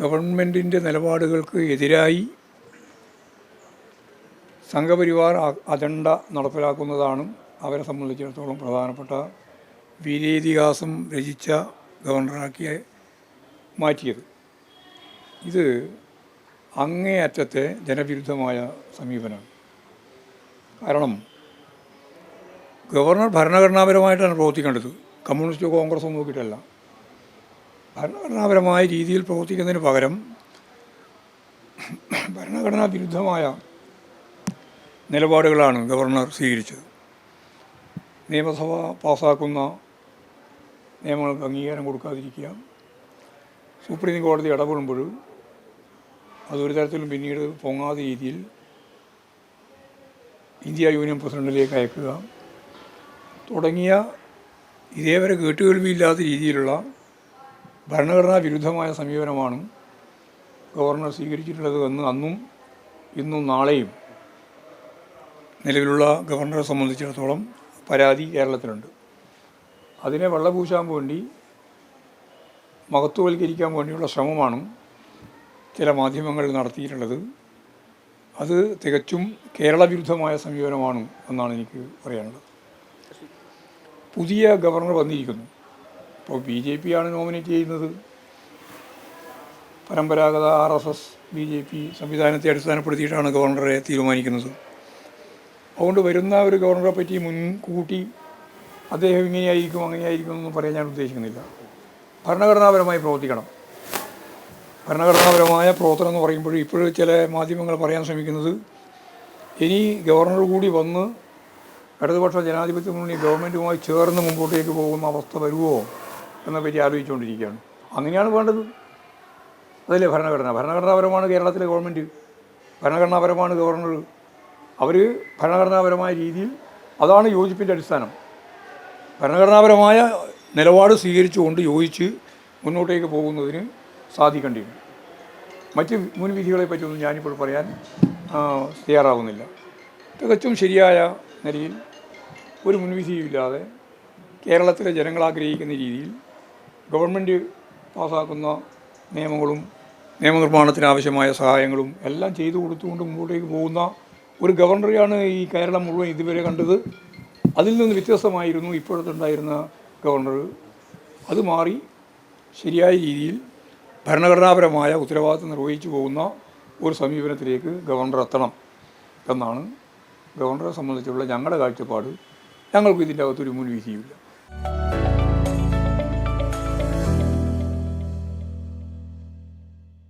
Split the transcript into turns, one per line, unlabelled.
ഗവൺമെന്റിന്റെ നിലപാടുകൾക്ക് എതിരായി സംഘപരിവാർ അജണ്ട നടപ്പിലാക്കുന്നതാണ് അവരെ സംബന്ധിച്ചിടത്തോളം പ്രധാനപ്പെട്ട വീരേതിഹാസം രചിച്ച ഗവർണറാക്കി മാറ്റിയത്. ഇത് അങ്ങേയറ്റത്തെ ജനവിരുദ്ധമായ സമീപനമാണ് കാരണം ഗവർണർ ഭരണഘടനാപരമായിട്ടാണ് പ്രവർത്തിക്കേണ്ടത്. കമ്മ്യൂണിസ്റ്റ് കോൺഗ്രസ് നോക്കിയിട്ടല്ല. ഭരണഘടനാപരമായ രീതിയിൽ പ്രവർത്തിക്കുന്നതിന് പകരം ഭരണഘടനാ വിരുദ്ധമായ നിലപാടുകളാണ് ഗവർണർ സ്വീകരിച്ചത്. നിയമസഭ പാസാക്കുന്ന നിയമങ്ങൾക്ക് അംഗീകാരം കൊടുക്കാതിരിക്കുക. സുപ്രീം കോടതി ഇടപെടുമ്പോൾ അതൊരു തരത്തിലും പിന്നീട് പൊങ്ങാത്ത രീതിയിൽ ഇന്ത്യ യൂണിയൻ പ്രസിഡന്റിലേക്ക് അയക്കുക തുടങ്ങിയ ഇതേവരെ കേട്ടുകേൾവിയില്ലാത്ത രീതിയിലുള്ള ഭരണഘടനാ വിരുദ്ധമായ സമീപനമാണ് ഗവർണർ സ്വീകരിച്ചിട്ടുള്ളത് എന്ന് അന്നും ഇന്നും നാളെയും നിലവിലുള്ള ഗവർണറെ സംബന്ധിച്ചിടത്തോളം പരാതി കേരളത്തിലുണ്ട്. അതിനെ വെള്ളപൂശാൻ വേണ്ടി മഹത്വവൽക്കരിക്കാൻ വേണ്ടിയുള്ള ശ്രമമാണ് ചില മാധ്യമങ്ങൾ നടത്തിയിട്ടുള്ളത്. അത് തികച്ചും കേരള വിരുദ്ധമായ സമീപനമാണ് എന്നാണ് എനിക്ക് പറയാനുള്ളത്. പുതിയ ഗവർണർ വന്നിരിക്കുന്നു. ഇപ്പോൾ ബി ജെ പി ആണ് നോമിനേറ്റ് ചെയ്യുന്നത്. പരമ്പരാഗത R S S B J P സംവിധാനത്തെ അടിസ്ഥാനപ്പെടുത്തിയിട്ടാണ് ഗവർണറെ തീരുമാനിക്കുന്നത്. അതുകൊണ്ട് വരുന്ന ഒരു ഗവർണറെ പറ്റി മുൻകൂട്ടി അദ്ദേഹം ഇങ്ങനെയായിരിക്കും അങ്ങനെയായിരിക്കും എന്നൊന്നും പറയാൻ ഞാൻ ഉദ്ദേശിക്കുന്നില്ല. ഭരണഘടനാപരമായി പ്രവർത്തിക്കണം. ഭരണഘടനാപരമായ പ്രവർത്തനം എന്ന് പറയുമ്പോൾ ഇപ്പോഴും ചില മാധ്യമങ്ങൾ പറയാൻ ശ്രമിക്കുന്നത് ഇനി ഗവർണർ കൂടി വന്ന് ഇടതുപക്ഷ ജനാധിപത്യ മുന്നണി ഗവൺമെന്റുമായി ചേർന്ന് മുമ്പോട്ടേക്ക് പോകുന്ന അവസ്ഥ വരുമോ എന്നെ പറ്റി ആലോചിച്ചുകൊണ്ടിരിക്കുകയാണ്. അങ്ങനെയാണ് വേണ്ടത്. അതല്ലേ ഭരണഘടന? ഭരണഘടനാപരമാണ് കേരളത്തിലെ ഗവൺമെന്റ് ഭരണഘടനാപരമാണ് ഗവർണർ. അവർ ഭരണഘടനാപരമായ രീതിയിൽ അതാണ് യോജിപ്പിന്റെ അടിസ്ഥാനം. ഭരണഘടനാപരമായ നിലപാട് സ്വീകരിച്ചുകൊണ്ട് യോജിച്ച് മുന്നോട്ടേക്ക് പോകുന്നതിന് സാധിക്കേണ്ടിയുണ്ട് മറ്റ് മുൻവിധികളെ പറ്റിയൊന്നും ഞാനിപ്പോൾ പറയാൻ തയ്യാറാവുന്നില്ല. തികച്ചും ശരിയായ നിലയിൽ ഒരു മുൻവിധിയുമില്ലാതെ കേരളത്തിലെ ജനങ്ങൾ ആഗ്രഹിക്കുന്ന രീതിയിൽ ഗവൺമെന്റ് പാസ്സാക്കുന്ന നിയമങ്ങളും നിയമനിർമ്മാണത്തിന് ആവശ്യമായ സഹായങ്ങളും എല്ലാം ചെയ്തു കൊടുത്തുകൊണ്ട് മുമ്പോട്ടേക്ക് പോകുന്ന ഒരു ഗവർണറെയാണ് ഈ കേരളം മുഴുവൻ ഇതുവരെ കണ്ടത്. അതിൽ നിന്ന് വ്യത്യസ്തമായിരുന്നു ഇപ്പോഴത്തെ ഉണ്ടായിരുന്ന ഗവർണർ. അത് മാറി ശരിയായ രീതിയിൽ ഭരണഘടനാപരമായ ഉത്തരവാദിത്വം നിർവഹിച്ചു പോകുന്ന ഒരു സമീപനത്തിലേക്ക് ഗവർണർ എത്തണം എന്നാണ് ഗവർണറെ സംബന്ധിച്ചുള്ള ഞങ്ങളുടെ കാഴ്ചപ്പാട്. ഞങ്ങൾക്ക് ഇതിന്റെ അകത്തൊരു മുൻവിധിയുമില്ല.